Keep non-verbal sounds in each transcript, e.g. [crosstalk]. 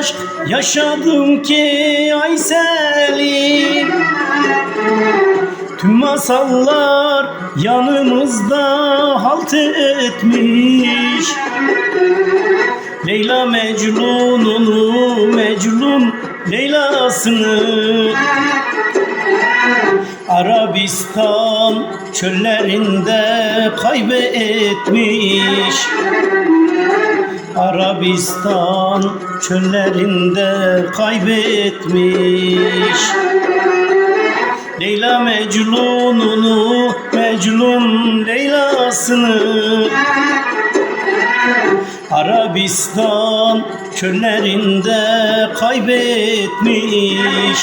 Aşk yaşadım ki Aysel'im. Tüm masallar yanımızda halt etmiş. Leyla Mecnun'unu Mecnun Leyla'sını Arabistan çöllerinde kaybetmiş. Arabistan çöllerinde kaybetmiş. Leyla Mecnun'unu Mecnun Leyla'sını Arabistan çöllerinde kaybetmiş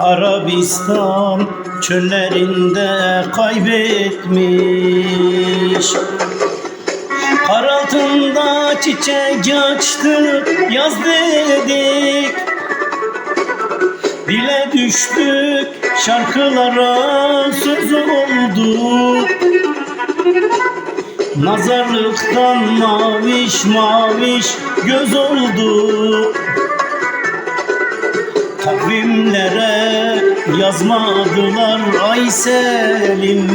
Arabistan çöllerinde kaybetmiş. Kar altında çiçek açtı yaz dedik. Dile düştük şarkılara söz olduk Nazarlıktan maviş maviş göz olduk Takvimlere yazmadılar Aysel'im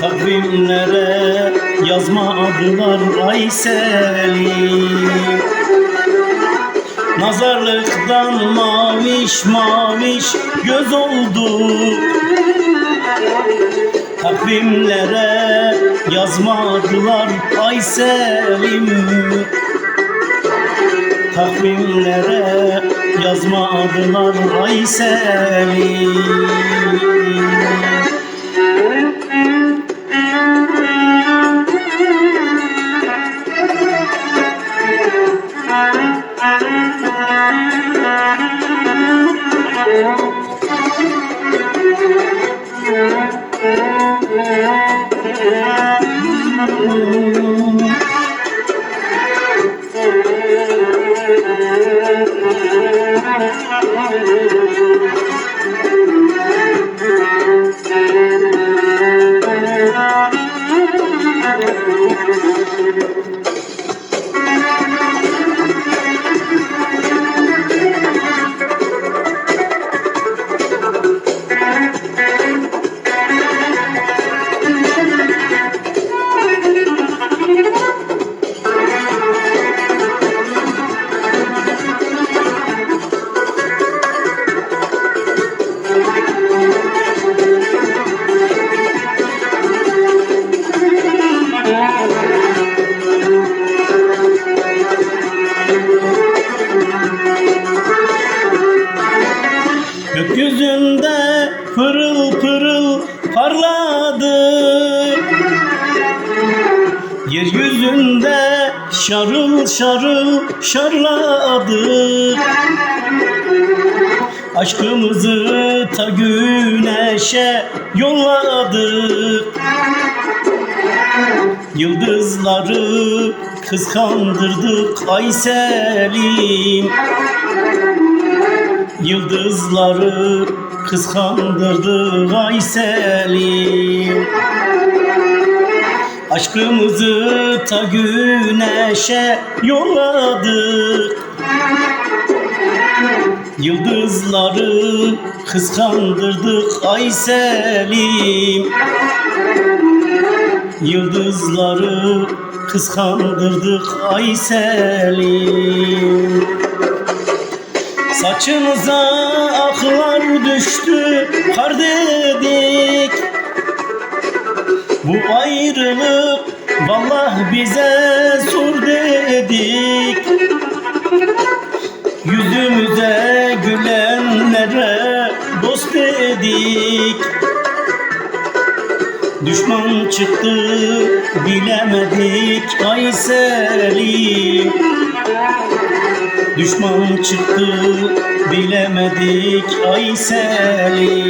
Takvimlere yazmadılar Aysel'im Nazarlıktan maviş maviş göz olduk Takvimlere yazmadılar Aysel'im Takvimlere yazmadılar [laughs] Aysel'im Gökyüzünde pırıl pırıl parladı. Yeryüzünde şarıl şarıl şarladı. Aşkımızı ta güneşe yolladık Yıldızları kıskandırdık Aysel'im. Yıldızları kıskandırdı Aysel'im. Aşkımızı ta güneşe yolladık. Yıldızları kıskandırdık Aysel'im Yıldızları kıskandırdık Aysel'im Saçınıza aklar düştü kar dedik. Bu ayrılık vallah bize sor dedik. Yüzümüze gülenlere dost dedik Düşman çıktı bilemedik Aysel'im Düşman çıktı bilemedik Aysel'im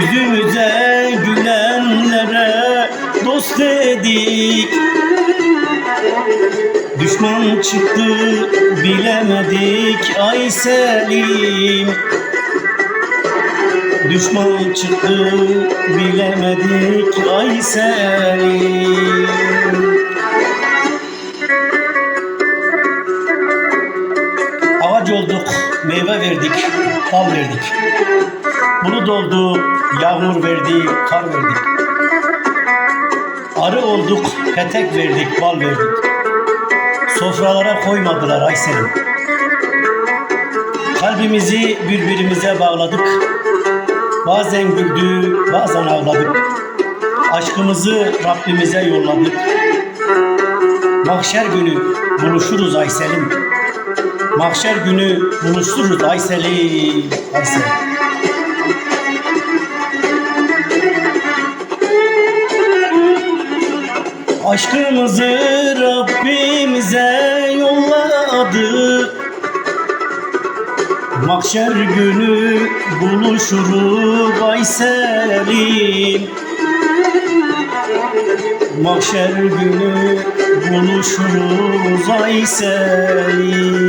Yüzümüze gülenlere dost dedik. Düşman çıktı bilemedik ay Selim Düşman çıktı bilemedik ay Selim Ağaç olduk, meyve verdik, fal verdik. Bulut oldu, yağmur verdik, kar verdik. Arı olduk, petek verdik, bal verdik. Sofralara koymadılar Aysel'im. Kalbimizi birbirimize bağladık. Bazen güldü, bazen ağladık. Aşkımızı Rabbimize yolladık. Mahşer günü buluşuruz Aysel'im. Mahşer günü buluşuruz Aysel'im. Aysel. Aşkımızı Rabbimize yolladı Mahşer günü buluşuruz Aysel'im. Mahşer günü buluşuruz Aysel'im